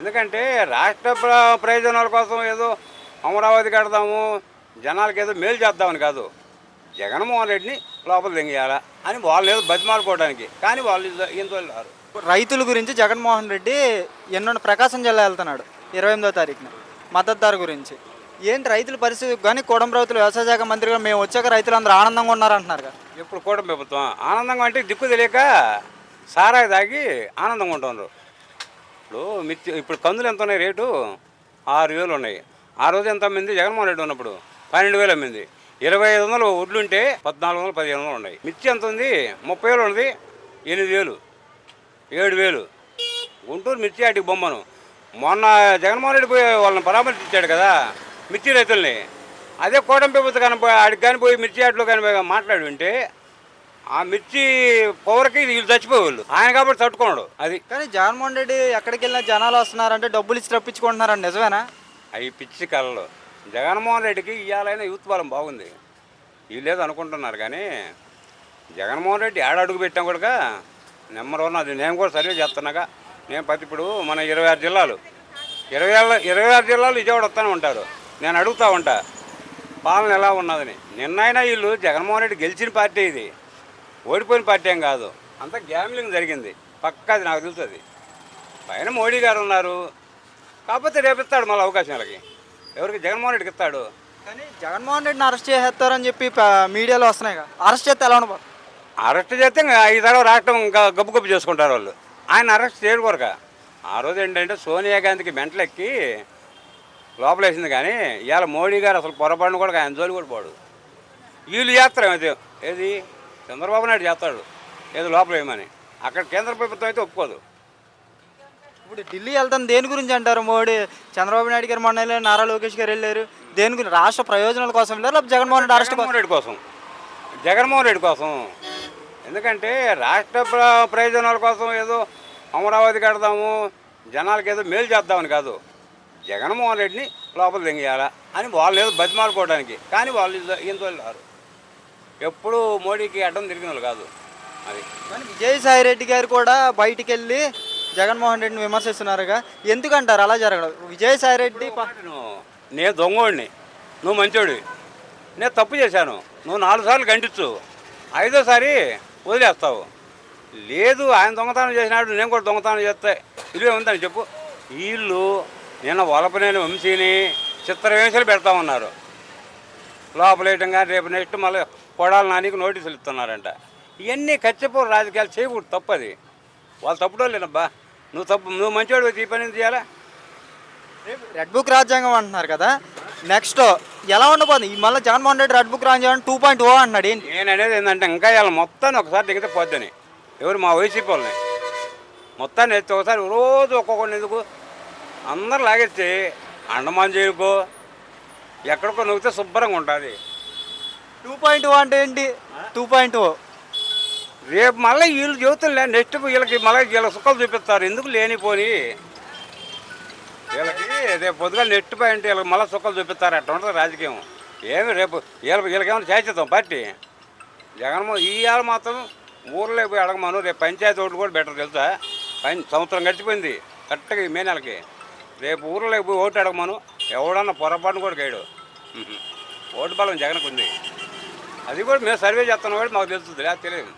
ఎందుకంటే రాష్ట్ర ప్ర- ప్రయోజనాల కోసం ఏదో అమరావతి కడదాము జనాలకి ఏదో మేలు చేద్దామని కాదు. జగన్మోహన్ రెడ్డిని లోపల దింగేయాలా అని వాళ్ళు ఏదో బతిమాలుకోవడానికి. కానీ వాళ్ళు ఇంత రారు. రైతుల గురించి జగన్మోహన్ రెడ్డి ఎన్నున్న ప్రకాశం జిల్లా వెళ్తున్నాడు ఇరవై ఎనిమిదో తారీఖున మద్దతుదారు గురించి. ఏంటి రైతుల పరిస్థితి? కానీ కోడంబ్రవతులు వ్యవసాయ శాఖ మంత్రిగా మేము వచ్చాక రైతులందరూ ఆనందంగా ఉన్నారంటున్నారు కదా. ఇప్పుడు కూడా ప్రభుత్వం? ఆనందంగా అంటే దిక్కు తెలియక సారాయి తాగి ఆనందంగా ఉంటున్నారు. ఇప్పుడు మిర్చి ఇప్పుడు కందులు ఎంత ఉన్నాయి రేటు? ఆరు వేలు ఉన్నాయి. ఆ రోజు ఎంత అమ్మింది? జగన్మోహన్ రెడ్డి ఉన్నప్పుడు పన్నెండు వేలు అమ్మింది. ఇరవై ఐదు వందలు వడ్లు ఉంటే పద్నాలుగు వందలు పదిహేను వందలు ఉన్నాయి. మిర్చి ఎంత ఉంది? ముప్పై వేలు ఉన్నది. ఎనిమిది వేలు. ఏడు వేలు. గుంటూరు మిర్చి ఆటికి బొమ్మను. మొన్న జగన్మోహన్ రెడ్డి పోయి వాళ్ళని పరామర్శించాడు కదా మిర్చి రైతుల్ని. అదే కోటం ప్రభుత్వం కానీ పోయి ఆడికి కానీ పోయి మిర్చి ఆటలో కానీ పోయి మాట్లాడి ఉంటే ఆ మిర్చి పవర్కి వీళ్ళు చచ్చిపోయేవాళ్ళు. ఆయన కాబట్టి తట్టుకోడు అది. కానీ జగన్మోహన్ రెడ్డి ఎక్కడికి వెళ్ళినా జనాలు వస్తున్నారంటే డబ్బులు ఇచ్చి రప్పించుకుంటున్నారండి నిజమేనా? అవి పిచ్చి కళలు. జగన్మోహన్ రెడ్డికి ఇవాళైనా యూత్ బలం బాగుంది. వీళ్ళేదో అనుకుంటున్నారు కానీ జగన్మోహన్ రెడ్డి ఏడ అడుగు పెట్టాం కూడా నెంబర్ వన్ అది. నేను కూడా సర్వే చేస్తున్నాగా. నేను ప్రతి ఇప్పుడు మన ఇరవై ఆరు జిల్లాలు. ఇరవై ఆరు ఇరవై ఆరు జిల్లాలు విజయవాడ వస్తూనే ఉంటారు. నేను అడుగుతా ఉంటా. పాలన ఎలా ఉన్నదని. నిన్నైనా వీళ్ళు జగన్మోహన్ రెడ్డి గెలిచిన పార్టీ ఇది. ఓడిపోయిన పార్టీ ఏం కాదు. అంతా గ్యామ్లింగ్ జరిగింది. పక్కా అది నాకు తెలుస్తుంది. పైన మోడీ గారు ఉన్నారు. కాకపోతే రేపు ఇస్తాడు మళ్ళీ అవకాశాలకి ఎవరికి? జగన్మోహన్ రెడ్డికి ఇస్తాడు. కానీ జగన్మోహన్ రెడ్డిని అరెస్ట్ చేసేస్తారని చెప్పి మీడియాలో వస్తున్నాయి అరెస్ట్ చేస్తే ఎలా ఉండబోతుంది? అరెస్ట్ చేస్తే ఇంకా ఈ రాష్ట్రం ఇంకా గబ్బు గబ్బు చేసుకుంటారు వాళ్ళు. ఆయన అరెస్ట్ చేయరు కొరక. ఆ రోజు ఏంటంటే సోనియా గాంధీకి మెంటలెక్కి లోపలేసింది కానీ ఇవాళ మోడీ గారు అసలు పొరపాటును కూడా ఆయన జోలి కూడా పోడు. వీళ్ళు చేస్తారు ఏది? చంద్రబాబు నాయుడు చేస్తాడు. ఏదో లోపల ఏమని. అక్కడ కేంద్ర ప్రభుత్వం అయితే ఒప్పుకోదు. ఇప్పుడు ఢిల్లీ వెళ్తాం దేని గురించి అంటారు మోడీ? చంద్రబాబు నాయుడు గారు మొన్న వెళ్ళారు నారా లోకేష్ గారు వెళ్ళారు. దేని గురించి? రాష్ట్ర ప్రయోజనాల కోసం వెళ్ళారు లేకపోతే జగన్మోహన్ రెడ్డి అరెస్ట్ జగన్మోహన్ రెడ్డి కోసం. జగన్మోహన్ రెడ్డి కోసం. ఎందుకంటే రాష్ట్ర ప్ర- ప్రయోజనాల కోసం ఏదో అమరావతి కడదాము జనాలకి ఏదో మేలు చేద్దామని కాదు. జగన్మోహన్ రెడ్డిని లోపల దింగేయాలా అని వాళ్ళు ఏదో బతిమాలుకోవడానికి. కానీ వాళ్ళు ఇంత ఎప్పుడు మోడీకి అడ్డం తిరిగిన వాళ్ళు కాదు. అది. కానీ విజయసాయి రెడ్డి గారు కూడా బయటికి వెళ్ళి జగన్మోహన్ రెడ్డిని విమర్శిస్తున్నారుగా. ఎందుకంటారు? అలా జరగడం. విజయసాయి రెడ్డి నేను దొంగోడిని. నువ్వు మంచోడివి. నేను తప్పు చేశాను. నువ్వు నాలుగు సార్లు గంటించు ఐదోసారి వదిలేస్తావు. లేదు ఆయన దొంగతనం చేసినాడు. నేను కూడా దొంగతనం చేస్తే ఇల్లు ఉందని చెప్పు. వీళ్ళు నిన్న వలపనేని వంశీని చిత్రవేషాలు పెడతామన్నారు. లోపలేయటం కానీ రేపు నెక్స్ట్ మళ్ళీ కొడాలి నానికి నోటీసులు ఇస్తున్నారంట. ఇవన్నీ కచ్చిపోరు రాజకీయాలు చేయకూడదు తప్పది. వాళ్ళు తప్పుడో లేనబ్బా నువ్వు తప్పు నువ్వు మంచివాడు ఈ పని చేయాలా? రెడ్ బుక్ రాజ్యాంగం అంటున్నారు కదా నెక్స్ట్ ఎలా ఉండబోతుంది? ఈ మళ్ళీ జగన్మోహన్ రెడ్డి రెడ్ బుక్ రాజ్యాంగం టూ పాయింట్ ఓ అంటున్నాడు ఏంటి? నేను అనేది ఏంటంటే ఇంకా ఇలా మొత్తాన్ని ఒకసారి దిగితే పోద్దని. ఎవరు మా వైసీపీ వాళ్ళని. మొత్తాన్ని ఎత్తి ఒకసారి రోజు ఒక్కొక్కరిని ఎందుకు? అందరు లాగెత్తి అండమాన్ జైలుకో ఎక్కడికో నొక్కితే శుభ్రంగా ఉంటుంది. టూ పాయింట్ ఓ అంటే ఏంటి? Two point o. రేపు మళ్ళీ వీళ్ళు చెబుతుండే నెక్స్ట్ వీళ్ళకి మళ్ళీ వీళ్ళ సుఖాలు చూపిస్తారు. ఎందుకు లేనిపోని? వీళ్ళకి రేపు పొద్దుగా నెట్ పాయింట్ వీళ్ళకి మళ్ళీ సుఖాలు చూపిస్తారు అట్లా ఉంటుంది రాజకీయం. ఏమి రేపు వీళ్ళ వీళ్ళకేమైనా చేసేద్దాం పార్టీ? జగన్మోహన్ ఇవాళ మాత్రం ఊర్లో పోయి అడగమను. రేపు పంచాయతీ ఓట్లు కూడా బెటర్ తెలుసా? సంవత్సరం గడిచిపోయింది. కరెక్ట్గా ఈ మే నెలకి. రేపు ఊర్లోకి పోయి ఓటు అడగమను. ఎవడన్నా పొరపాటును కూడా గైడు. ఓటు బలం జగన్కు ఉంది. అది కూడా మేము సర్వే చేస్తున్నాం కూడా మాకు తెలుస్తుంది లేదా తెలియదు.